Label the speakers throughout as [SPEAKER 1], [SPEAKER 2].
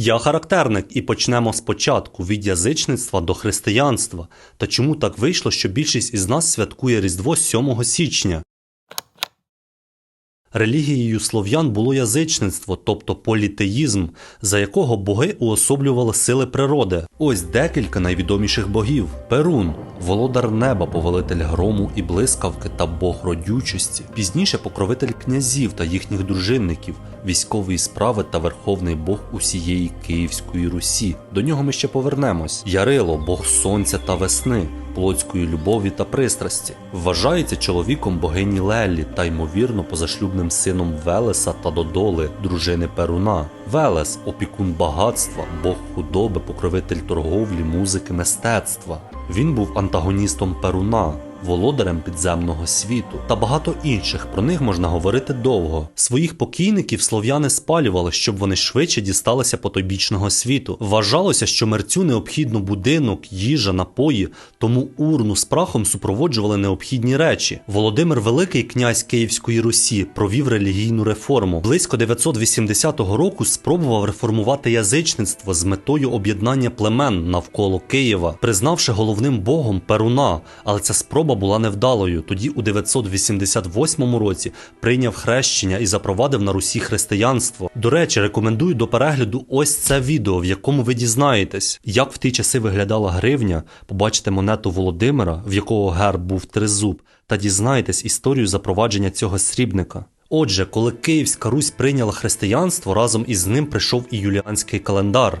[SPEAKER 1] Я характерник і почнемо спочатку від язичництва до християнства. Та чому так вийшло, що більшість із нас святкує Різдво 7 січня? Релігією слов'ян було язичництво, тобто політеїзм, за якого боги уособлювали сили природи. Ось декілька найвідоміших богів: Перун, володар неба, повелитель грому і блискавки та бог родючості, пізніше покровитель князів та їхніх дружинників, військової справи та верховний бог усієї Київської Русі. До нього ми ще повернемось. Ярило, бог сонця та весни, плотської любові та пристрасті. Вважається чоловіком богині Леллі та ймовірно позашлюбним сином Велеса та Додоли, дружини Перуна. Велес опікун багатства, бог худоби, покровитель торговлі, музики, мистецтва. Він був антагоністом Перуна. Володарем підземного світу та багато інших про них можна говорити довго. Своїх покійників слов'яни спалювали, щоб вони швидше дісталися потойбічного світу. Вважалося, що мерцю необхідно будинок, їжа, напої, тому урну з прахом супроводжували необхідні речі. Володимир Великий, князь Київської Русі, провів релігійну реформу. Близько 980 року спробував реформувати язичництво з метою об'єднання племен навколо Києва, признавши головним богом Перуна, але ця спроба була невдалою. Тоді у 988 році прийняв хрещення і запровадив на Русі християнство. До речі, рекомендую до перегляду ось це відео, в якому ви дізнаєтесь, як в ті часи виглядала гривня, побачите монету Володимира, в якого герб був тризуб, та дізнаєтесь історію запровадження цього срібника. Отже, коли Київська Русь прийняла християнство, разом із ним прийшов і юліанський календар.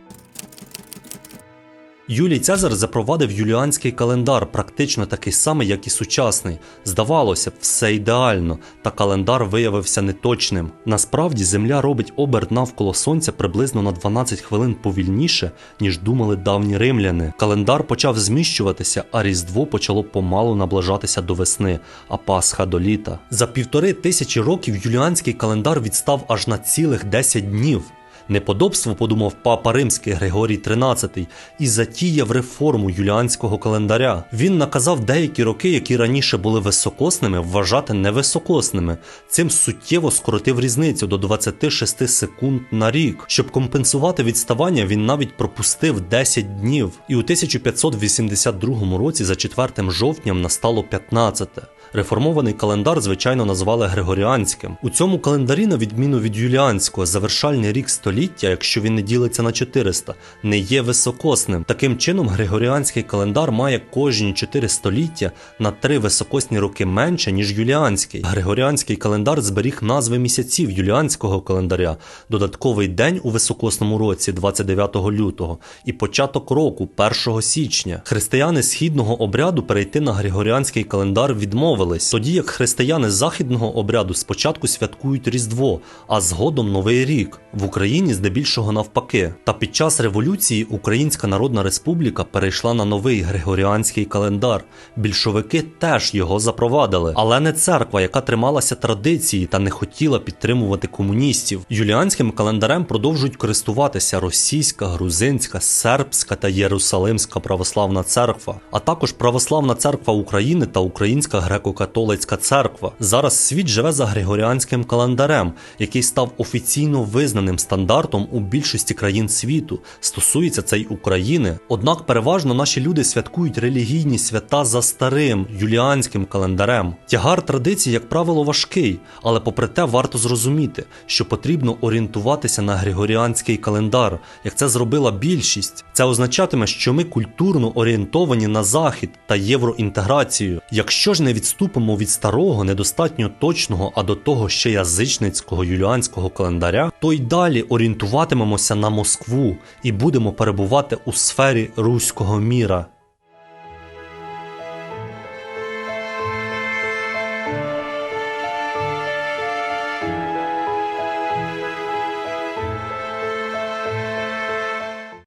[SPEAKER 1] Юлій Цезар запровадив юліанський календар, практично такий самий, як і сучасний. Здавалося б, все ідеально, та календар виявився неточним. Насправді земля робить оберт навколо сонця приблизно на 12 хвилин повільніше, ніж думали давні римляни. Календар почав зміщуватися, а Різдво почало помалу наближатися до весни, а Пасха до літа. За півтори тисячі років юліанський календар відстав аж на цілих 10 днів. Неподобство подумав папа римський Григорій XIII і затіяв реформу юліанського календаря. Він наказав деякі роки, які раніше були високосними, вважати невисокосними. Цим суттєво скоротив різницю до 26 секунд на рік. Щоб компенсувати відставання, він навіть пропустив 10 днів. І у 1582 році, за 4 жовтням, настало 15. Реформований календар, звичайно, назвали Григоріанським. У цьому календарі, на відміну від юліанського, завершальний рік століття, якщо він не ділиться на 400, не є високосним. Таким чином, Григоріанський календар має кожні 4 століття на 3 високосні роки менше, ніж юліанський. Григоріанський календар зберіг назви місяців юліанського календаря, додатковий день у високосному році 29 лютого і початок року 1 січня. Християни східного обряду перейти на Григоріанський календар відмовились, тоді як християни західного обряду спочатку святкують Різдво, а згодом Новий рік. В Україні здебільшого навпаки. Та під час революції Українська Народна Республіка перейшла на новий Григоріанський календар. Більшовики теж його запровадили, але не церква, яка трималася традиції та не хотіла підтримувати комуністів. Юліанським календарем продовжують користуватися російська, грузинська, сербська та єрусалимська православна церква, а також православна церква України та Українська греко-католицька церква. Зараз світ живе за Григоріанським календарем, який став офіційно визнаним стандартом у більшості країн світу. Стосується це й України. Однак переважно наші люди святкують релігійні свята за старим юліанським календарем. Тягар традицій, як правило, важкий, але попри те варто зрозуміти, що потрібно орієнтуватися на Григоріанський календар, як це зробила більшість. Це означатиме, що ми культурно орієнтовані на захід та євроінтеграцію. Якщо ж не відступимо від старого, недостатньо точного, а до того ще язичницького юліанського календаря, то й далі орієнтуватимемося на Москву і будемо перебувати у сфері руського міра.